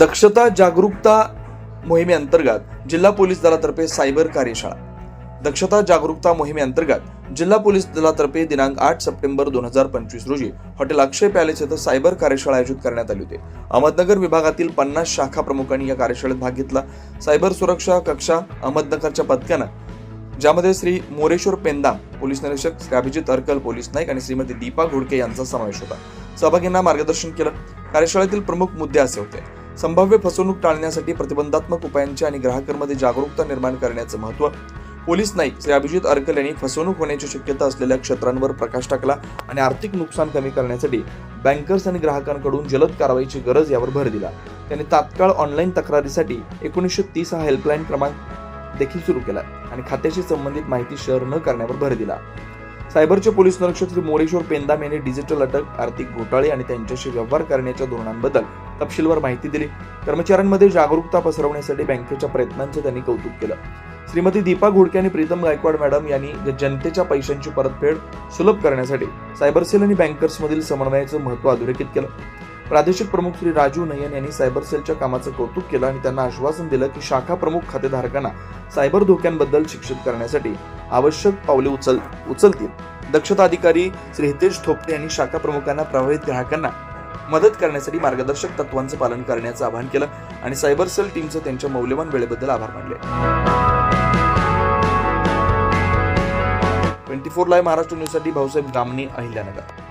दक्षता जागरूकता मोहिमेअंतर्गत जिल्हा पोलीस दलातर्फे सायबर कार्यशाळा. दक्षता जागरूकता मोहिमेअंतर्गत जिल्हा पोलीस दलातर्फे दिनांक आठ सप्टेंबर दोन हजार पंचवीस रोजी हॉटेल अक्षय पॅलेस येथे सायबर कार्यशाळा आयोजित करण्यात आली होती. अहमदनगर विभागातील पन्नास शाखा प्रमुखांनी या कार्यशाळेत भाग घेतला. सायबर सुरक्षा कक्षा अहमदनगरच्या पथकानं ज्यामध्ये श्री मोरेश्वर पेंदाम पोलीस निरीक्षक श्री अभिजित अरकल पोलीस नाईक आणि श्रीमती दीपा घोडके यांचा समावेश होता. सहभागींना मार्गदर्शन केलं. कार्यशाळेतील प्रमुख मुद्दे असे होते. संभाव्य फसवणूक टाळण्यासाठी प्रतिबंधात्मक उपायांची आणि ग्राहकांमध्ये जागरूकता निर्माण करण्याचं महत्त्व. पोलीस नाईक श्री अभिजित अरकल यांनी फसवणूक होण्याची शक्यता असलेल्या क्षेत्रांवर प्रकाश टाकला आणि आर्थिक नुकसान कमी करण्यासाठी बँकर्स आणि ग्राहकांकडून जलद कारवाईची गरज यावर भर दिला. त्यांनी तात्काळ ऑनलाईन तक्रारीसाठी एकोणीसशे तीस हा हेल्पलाईन क्रमांक देखील सुरू केला आणि खात्याशी संबंधित माहिती शेअर न करण्यावर भर दिला. सायबरचे पोलीस निरीक्षक श्री मोरेश्वर पेंदाम यांनी डिजिटल अटक आर्थिक घोटाळे आणि त्यांच्याशी व्यवहार करण्याच्या धोरणांबद्दल तपशीलवार माहिती दिली. कर्मचाऱ्यांमध्ये जागरूकता पसरवण्यासाठी बँकेच्या प्रयत्नांचे त्यांनी कौतुक केलं. श्रीमती दीपा घोडके आणि प्रीतम गायकवाड मॅडम यांनी जनतेच्या पैशांची परतफेड सुलभ करण्यासाठी सायबर सेल आणि बँकर्समधील समन्वयाचं महत्त्व अधोरेखित केलं. प्रादेशिक प्रमुख श्री राजू नयन यांनी सायबर सेलच्या कामाचं कौतुक केलं आणि त्यांना आश्वासन दिलं की शाखा प्रमुख खातेधारकांना सायबर धोक्यांबद्दल शिक्षित करण्यासाठी आवश्यक पावले उचल उचलतील. दक्षता अधिकारी श्री हितेश थोपटे यांनी शाखा प्रमुखांना प्रभावित ग्राहकांना मदत करण्यासाठी मार्गदर्शक तत्वांचं पालन करण्याचं आवाहन केलं आणि सायबर सेल टीमचं त्यांच्या मौल्यवान वेळेबद्दल आभार मानले. ट्वेंटी फोर लाईव्ह महाराष्ट्र न्यूजसाठी भाऊसाहेब गामणी अहिल्यानगर.